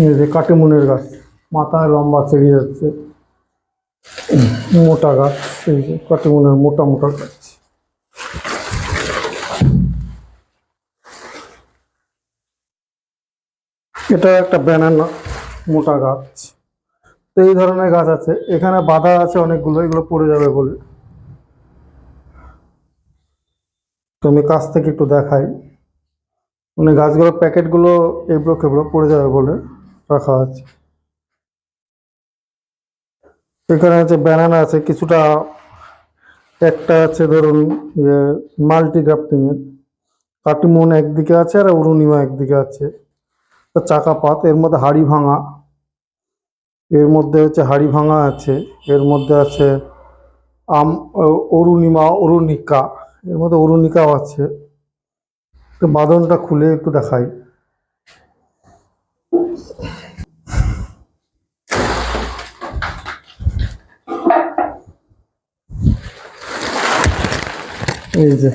যে কাটিমুনের গাছ মাথায় লম্বা ছেড়ে যাচ্ছে। মোটা গাছ, এই যে কাটিমুনের মোটা মোটা গাছ। এটা একটা ব্যানানা মোটা গাছ। তো এই ধরনের গাছ আছে। এখানে বাধা আছে অনেকগুলো, এগুলো পড়ে যাবে বলে। তো আমি কাছ থেকে একটু দেখাই। মানে গাছগুলোর প্যাকেটগুলো এবড়ো খেবড়ো পড়ে যাবে বলে। রাখা আছে। এখানে আছে ব্যানানা আছে, কিছুটা একটা আছে ধরুন মাল্টি গ্রাফটিং এর। কাটিমন একদিকে আছে আর অরুণিমা একদিকে আছে। চাকা পাত, এর মধ্যে হাড়ি ভাঙা। এর মধ্যে হচ্ছে হাড়ি ভাঙা আছে, এর মধ্যে আছে আম অরুণিমা, অরুণিকা, এর মধ্যে অরুণিকাও আছে। বাঁধনটা খুলে একটু দেখাই। এই যে।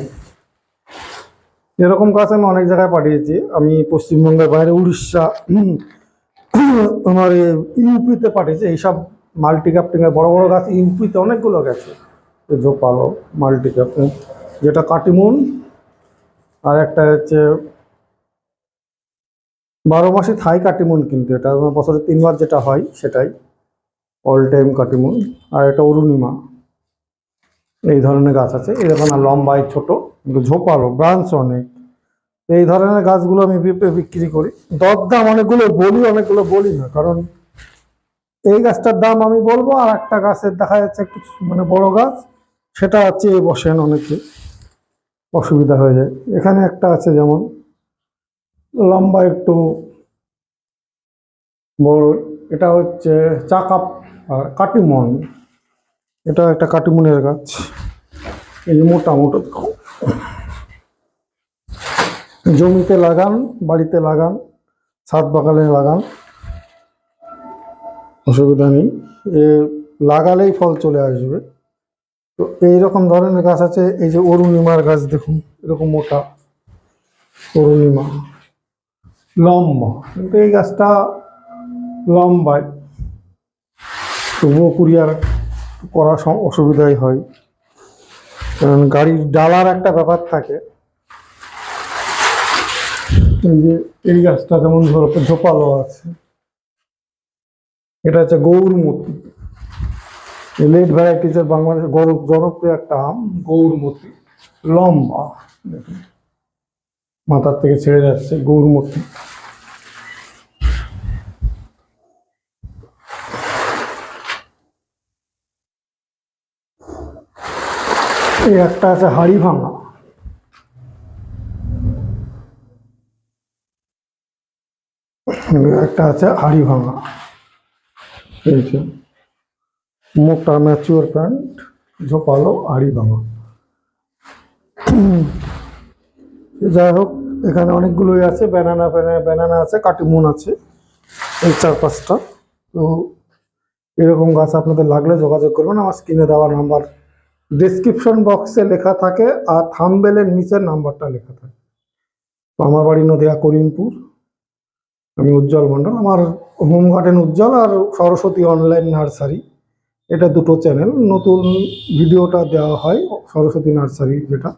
এরকম গাছ আমি অনেক জায়গায় পাঠিয়েছি। আমি পশ্চিমবঙ্গের বাইরে উড়িষ্যা তোমার ইউপিতে পাঠিয়েছি। এইসব মাল্টি ক্যাপ্টিংয়ের বড় বড় গাছ ইউপিতে অনেকগুলো গেছে। জোপালো মাল্টি ক্যাপ্টিং যেটা কাটিমুন, আর একটা হচ্ছে বারো মাসে থাই কাটিমুন কিন্তু এটা বছরে তিনবার যেটা হয় সেটাই। All time কাটিমুন। আর এটা অরুণিমা। এই ধরনের গাছ আছে। এরকম লম্বায় ছোট। কিন্তু ঝোপালো ব্রাঞ্চ অনেক। এই ধরনের গাছগুলো আমি বিক্রি করি। দরদাম অনেকগুলো, বলি অনেকগুলো, বলি না। কারণ এই গাছটার দাম আমি বলব, আর একটা গাছের দেখা যাচ্ছে একটু মানে বড় গাছ, সেটা চেয়ে বসেন অনেকে। অসুবিধা হয়ে যায়। এখানে একটা আছে যেমন লম্বা একটু বড়, এটা হচ্ছে চাকা আর কাটিমন। এটা একটা কাটিমনের গাছ। এই যে মোটা মোটা জমিতে লাগান, বাড়িতে লাগান, ছাদ বাগানে লাগান। অসুবিধা নেই। এ লাগালেই ফল চলে আসবে। তো এইরকম ধরনের গাছ আছে, এই যে অরুণিমার গাছ দেখুন, এরকম মোটা অরুণিমা। লম্বা। কিন্তু এই গাছটা লম্বায়। তবুও কুরিয়ার করা অসুবিধাই হয়। কারণ গাড়ির ডালার একটা ব্যাপার থাকে। এই যে এই গাছটা যেমন ধরো ঝোপালো আছে। এটা হচ্ছে গৌরমতি। লেট ভ্যারাইটিসের বাংলাদেশের গৌর- জনপ্রিয় একটা আম, গৌরমতি। লম্বা। দেখুন। মাথার থেকে ছেড়ে যাচ্ছে গৌরমতি এই একটা আছে হাড়ি ভাঙা। একটা আছে হাড়ি ভাঙা। এই মোটা ম্যাচিওর প্যান্ট ঝোপালো, হাড়ি ভাঙা। যাই হোক, এখানে অনেকগুলোই আছে ব্যানানা ব্যানানা আছে, কাটিমুন আছে, এই চার পাঁচটা। তো এরকম গাছ আপনাদের লাগলে যোগাযোগ করবেন, আমার স্ক্রিনে দেওয়া নাম্বার। ডিসক্রিপশন বক্সে লেখা থাকে আর থামবেলের নিচের নাম্বারটা লেখা থাকে। তো আমার বাড়ি নদিয়া করিমপুর। আমি উজ্জ্বল মণ্ডল, আমার হোম গার্ডেন উজ্জ্বল আর সরস্বতী অনলাইন নার্সারি এটা দুটো চ্যানেল নতুন ভিডিওটা দেওয়া হয় সরস্বতী নার্সারি যেটা।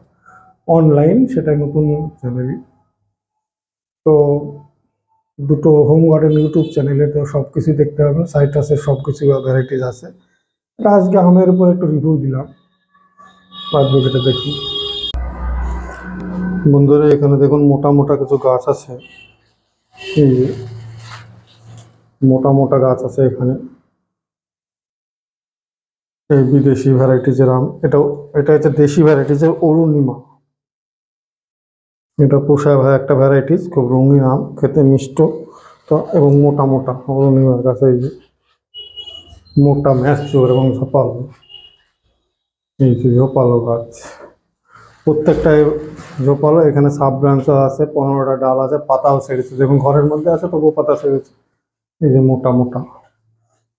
অনলাইন সেটা নতুন চ্যানেলই তো দুটো হোম গার্ডেন ইউটিউব চ্যানেলে তো সব কিছু দেখতে পাবেন সাইট্রাসের সব কিছু ভ্যারাইটিস আছে। এটা আজকে আমের উপর একটু রিভিউ দিলাম। বাকিটা দেখি। বন্ধুরা, এখানে দেখুন মোটা মোটা কিছু গাছ আছে। মোটা মোটা গাছ আছে এখানে। এই বিদেশি ভ্যারাইটিজের আম। এটাও, এটা হচ্ছে দেশি ভ্যারাইটিজের অরুণিমা। এটা পোষা একটা ভ্যারাইটিস খুব রঙিন আম, খেতে মিষ্ট। তো, এবং মোটা মোটা অরুণিমার গাছ এই যে মোটা ম্যাচোর এবং ঝোপালো। এই যে ঝোপালো গাছ। প্রত্যেকটাই ঝোপালো, এখানে সাব ব্রাঞ্চও আছে, পনেরোটা ডাল আছে, পাতাও ছেড়েছে। দেখুন, ঘরের মধ্যে আছে, তবুও পাতা ছেড়েছে। এই যে মোটা মোটা।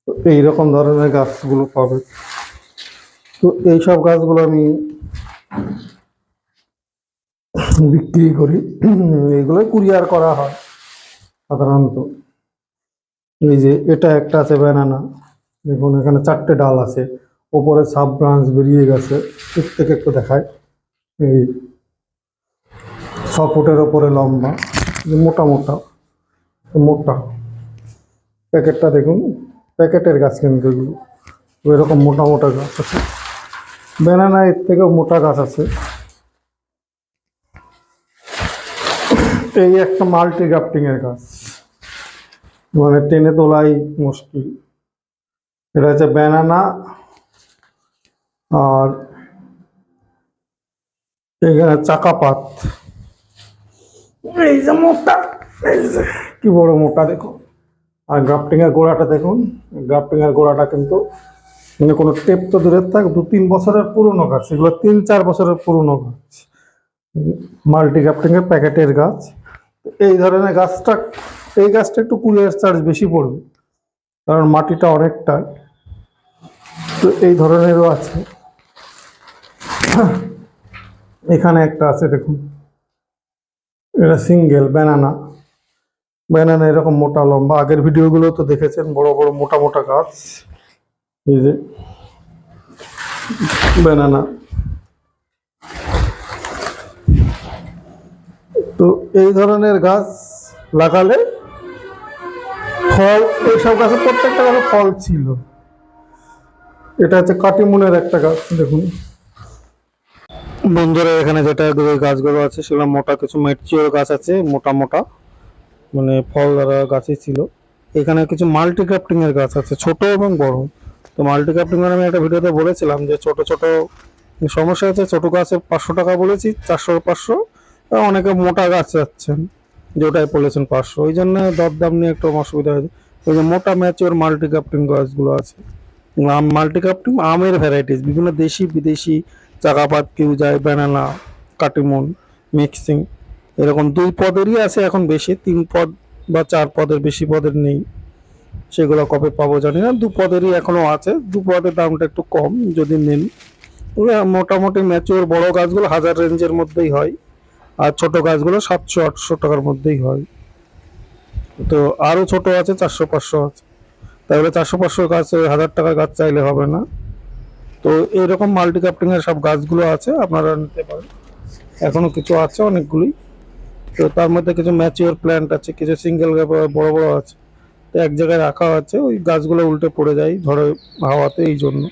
তো এইরকম ধরনের গাছগুলো পাবে। তো এইসব গাছগুলো আমি বিক্রি করি। এইগুলোই কুরিয়ার করা হয় সাধারণত। এই যে এটা একটা আছে ব্যানানা দেখুন, এখানে চারটে ডাল আছে। ওপরে সাব ব্রাঞ্চ বেরিয়ে গেছে। থেকে একটু দেখায়। এই ছ ফুটের ওপরে লম্বা মোটা মোটা মোটা। প্যাকেটটা দেখুন, প্যাকেটের গাছ কিন্তু এগুলো। এরকম মোটা মোটা গাছ আছে। ব্যানানা এর থেকেও মোটা গাছ আছে। এই একটা মাল্টি গ্রাফটিং এর গাছ মানে টেনে তোলাই মুশকিল। এটা হচ্ছে ব্যানানা আর এখানে চাকাপাত এই যে মোটা, এই যে কি বড় মোটা দেখুন আর গ্রাফটিং এর গোড়াটা দেখুন। গ্রাফটিং এর গোড়াটা কিন্তু মানে কোনো টেপ তো দূরের থাক, দু তিন বছরের পুরনো গাছ। এগুলো তিন চার বছরের পুরনো গাছ। মাল্টি গ্রাফটিং এর প্যাকেটের গাছ। এই ধরনের গাছটা, এই গাছটা একটু কুলের চার্জ বেশি পড়বে, কারণ মাটিটা অনেকটা। তো এই ধরনেরও আছে। এখানে একটা আছে, দেখুন। এটা সিঙ্গেল, ব্যানানা। ব্যানানা এরকম মোটা, লম্বা। আগের ভিডিওগুলো তো দেখেছেন, বড় বড়, মোটা মোটা গাছ। এই যে ব্যানানা। তো এই ধরনের গাছ লাগালে ফল, এইসব গাছে প্রত্যেকটা গাছে ফল ছিল। এটা হচ্ছে কাটিমুনের একটা গাছ, দেখুন। বন্ধুরা, এখানে যেটা গাছগুলো আছে, সেগুলো মোটা কিছু ম্যাচিওর গাছ আছে, মোটা মোটা মানে ফল দ্বারা গাছই ছিল। এখানে কিছু মাল্টি এর গাছ আছে, ছোট এবং বড়। তো মাল্টি আমি একটা ভিডিওতে বলেছিলাম যে ছোট ছোট সমস্যা আছে, ছোট গাছে পাঁচশো টাকা বলেছি, চারশো পাঁচশো অনেকে মোটা গাছ যাচ্ছেন যেটাই বলেছেন পাঁচশো ওই জন্য দরদাম নিয়ে একটু অসুবিধা হয়েছে। ওই যে মোটা ম্যাচিওর মাল্টি ক্রাফটিং গাছগুলো আছে। মাল্টি ক্রাফটিং আমের ভ্যারাইটিস বিভিন্ন দেশি বিদেশি চাকাপাত কেউ যায় ব্যানানা, কাটিমন, মিক্সিং, এরকম দুই পদেরই আছে এখন বেশি, তিন পদ বা চার পদের বেশি পদের নেই। সেগুলো কবে পাবো জানি না, দু পদেরই এখনও আছে। দু পদের দামটা একটু কম যদি নেন। মোটামুটি ম্যাচিওর বড় গাছগুলো হাজার রেঞ্জের মধ্যেই হয়। আর ছোট গাছগুলো সাতশো, আটশো টাকার মধ্যেই হয়। তো আরও ছোট আছে, চারশো, পাঁচশো আছে। তাহলে চারশো, পাঁচশো গাছ হাজার টাকার গাছ চাইলে হবে না। তো এইরকম মাল্টি ক্রাফটিং এর সব গাছগুলো আছে, আপনারা নিতে পারেন। এখনও কিছু আছে অনেকগুলোই। তো তার মধ্যে কিছু ম্যাচিওর প্ল্যান্ট আছে, কিছু সিঙ্গেল বড় বড় আছে। তো এক জায়গায় রাখা আছে, ওই গাছগুলো উল্টে পড়ে যায় ঝড়ে হাওয়াতে, এই জন্য।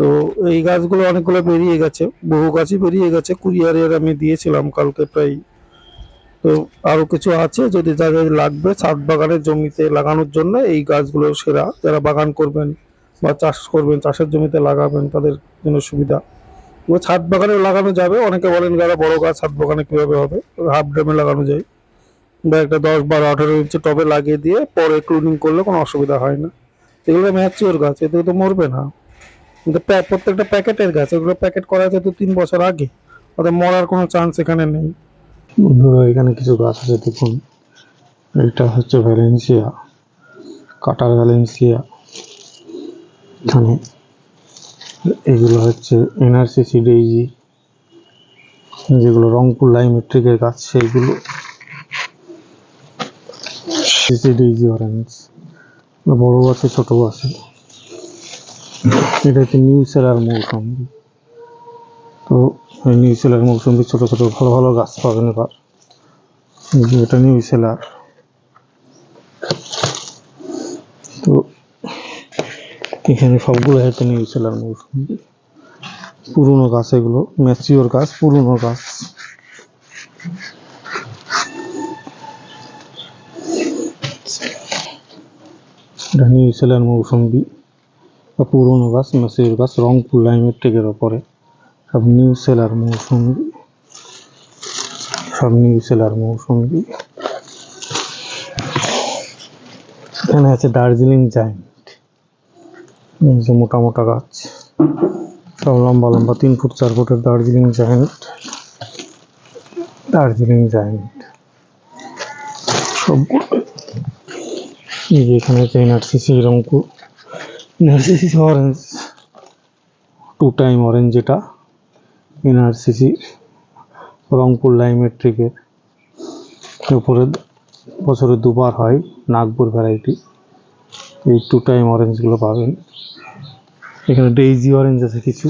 তো এই গাছগুলো অনেকগুলো বেরিয়ে গেছে, বহু গাছই বেরিয়ে গেছে। কুরিয়ারের আমি দিয়েছিলাম কালকে প্রায়, তো আরও কিছু আছে যদি যাদের লাগবে ছাদ বাগানের জমিতে লাগানোর জন্য এই গাছগুলো সেরা। যারা বাগান করবেন বা চাষ করবেন, চাষের জমিতে লাগাবেন তাদের জন্য সুবিধা। ও ছাদ বাগানে লাগানো যাবে। অনেকে বলেন যারা বড় গাছ, ছাদ বাগানে কীভাবে হবে? হাফ ড্রামে লাগানো যায়। বা একটা দশ বারো আঠারো ইঞ্চি টবে লাগিয়ে দিয়ে পরে ক্লুনিং করলে কোনো অসুবিধা হয় না। এগুলো ম্যাচিওর গাছ, এতে তো মরবে না। কিন্তু প্রত্যেকটা প্যাকেটের গাছ, ওগুলো প্যাকেট করা আছে তো তিন বছর আগে। ওদের মরার কোনো চান্স এখানে নেই। বন্ধুরা, এখানে কিছু গাছ আছে, দেখুন। এটা হচ্ছে ভ্যালেন্সিয়া কাটার ভ্যালেন্সিয়া এখানে এগুলো হচ্ছে এনআরসিসি ডেইজি যেগুলো রংপুর লাইমেট্রিকের গাছ সেইগুলো সিসি ডেইজি অরেঞ্জ বড় আছে, ছোট আছে। এটা হচ্ছে নিউ সেলার মৌসুমি। তো নিউ সেলার মৌসুমি ছোট ছোট ভালো ভালো গাছ পাবেন এবার। এটা নিউ সেলার তো এখানে সবগুলো হচ্ছে নিউ সেলার মৌসুমি। পুরনো গাছ এগুলো ম্যাচিওর গাছ, পুরনো গাছ। এটা নিউ সেলার মৌসুমি পুরনো গাছ ম্যাচিওর গাছ রংপুর লাইমের টেকের ওপরে সব নিউ সেলার মৌসুমি। সব নিউ সেলার মৌসুমি। এখানে আছে দার্জিলিং জায়েন্ট। যে মোটা মোটা গাছ। সব লম্বা লম্বা তিন ফুট চার ফুটের দার্জিলিং জায়েন্ট। দার্জিলিং জায়েন্ট। সবগুলো এই যে এখানে আছে NRCC Rangpur. NRCC orange two time orange যেটা এনআরসিসি রংপুর লাইমেট্রিকের উপরে বছরে দুবার হয়, নাগপুর ভ্যারাইটি এই টু টাইম অরেঞ্জগুলো পাবেন। এখানে ডেইজি অরেঞ্জ আছে কিছু।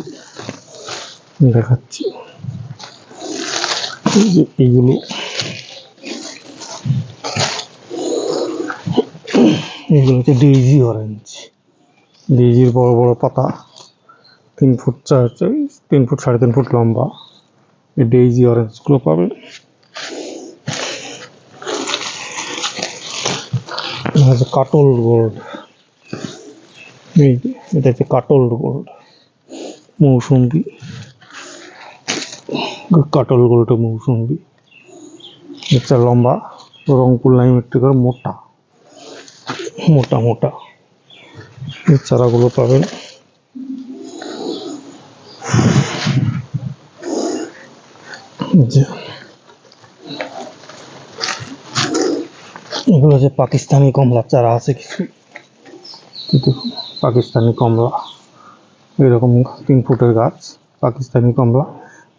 দেখাচ্ছি। এইগুলো। এগুলো হচ্ছে ডেইজি অরেঞ্জ ডেইজির বড় বড় পাতা, তিন ফুট চার তিন ফুট সাড়ে তিন ফুট লম্বা, এই ডেইজি অরেঞ্জগুলো এটা হচ্ছে কাটল গোল্ড। এটা হচ্ছে কাটল গোল্ড মৌসুম্বি কাটল গোল্ড মৌসুম্বি এটা লম্বা, রংপুর লাইম একটু করে মোটা মোটা মোটা। এই চারাগুলো পাবেন। এগুলো যে পাকিস্তানি কমলা চারা আছে কিছু? কিন্তু পাকিস্তানি কমলা, এরকম তিন ফুটের গাছ, পাকিস্তানি কমলা।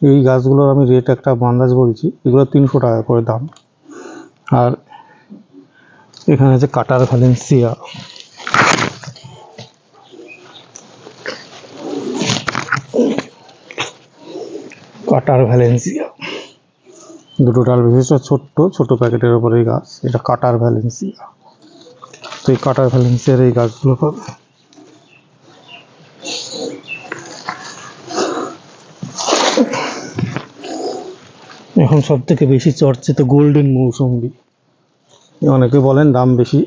এই গাছগুলোর আমি রেট একটা বান্দাজ বলছি, এগুলো তিনশো টাকা করে দাম। আর এখানে আছে কাটার ভ্যালেন্সিয়া কাটার ভ্যালেন্সিয়া। দুটো ডাল বিশিষ্ট ছোট্ট ছোট প্যাকেটের উপরে এই গাছ এটা কাটার ভ্যালেন্সিয়া। তো এই কাটার ভ্যালেন্সিয়ার এই গাছগুলো পাবে। এখন সব থেকে বেশি চর্চিত গোল্ডেন মৌসুম্বি অনেকে বলেন দাম বেশি।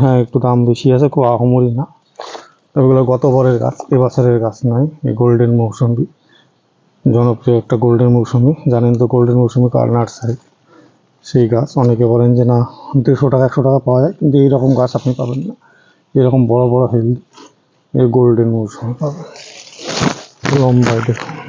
হ্যাঁ একটু দাম বেশি আছে খুব আহমরি না। তবে এগুলো গত বরের গাছ এবছরের গাছ নয় এই গোল্ডেন মৌসুম্বি জনপ্রিয় একটা গোল্ডেন মৌসুমি। জানেন তো গোল্ডেন মৌসুমি কার নার্সারি সেই গাছ। অনেকে বলেন যে না, দেড়শো টাকা, একশো টাকা পাওয়া যায়, কিন্তু এইরকম গাছ আপনি পাবেন না। এরকম বড় বড় হেলদি এই গোল্ডেন মৌসুমি পাবেন। লম্বায় দেখুন।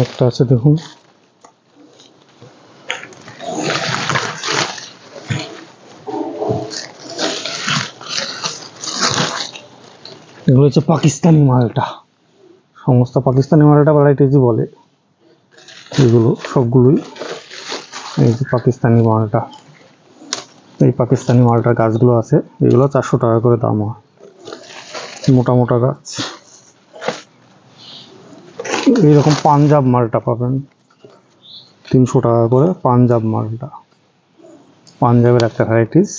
একটা আছে, দেখুন। এগুলো হচ্ছে পাকিস্তানি মালটা। সমস্ত পাকিস্তানি মালটা ভ্যারাইটিজই বলে। এগুলো, সবগুলোই এই যে পাকিস্তানি মালটা। এই পাকিস্তানি মালটার গাছগুলো আছে। এগুলো চারশো টাকা করে দাম হয়। মোটা মোটা গাছ। এইরকম পাঞ্জাব মালটা পাবেন। তিনশো টাকা করে পাঞ্জাব মালটা। পাঞ্জাবের একটা ভ্যারাইটিস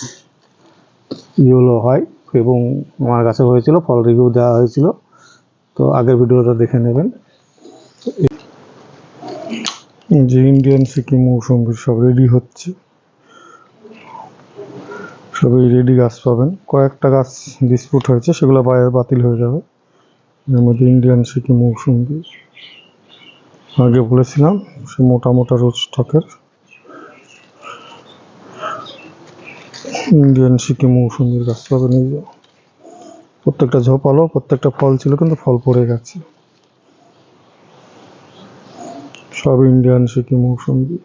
ইয়েলো হয় এবং আমার কাছে হয়েছিল, ফল রিভিউ দেওয়া হয়েছিল। তো আগের ভিডিওটা দেখে নেবেন। যে ইন্ডিয়ান সিকিম মৌসুমি সব রেডি হচ্ছে। সবই রেডি গাছ পাবেন। কয়েকটা গাছ ডিসপুট হয়েছে, সেগুলো বাইরে বাতিল হয়ে যাবে। এর মধ্যে ইন্ডিয়ান সিকিম মৌসুমি আগে বলেছিলাম, সে মোটা মোটা রোজ স্টকের ইন্ডিয়ান সিকিম মৌসুমির গাছ পাবেন এই যে প্রত্যেকটা ঝোপালো প্রত্যেকটা ফল ছিল, কিন্তু ফল পড়ে গেছে। সব ইন্ডিয়ান সিকিম মৌসুমি।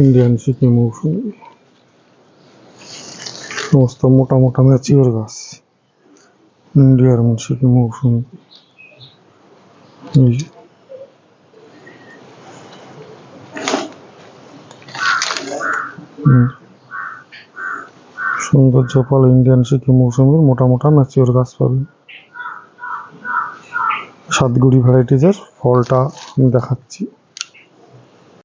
ইন্ডিয়ান সিকিম মৌসুমি। সমস্ত মোটা মোটা ম্যাচিওর গাছ। ইন্ডিয়ার সিকিম মৌসুমি। সুন্দর জপাল ইন্ডিয়ান সিকিম মৌসুমির মোটা মোটা ম্যাচিওর গাছ পাবেন সাতগুড়ি ভ্যারাইটিজের ফলটা দেখাচ্ছি।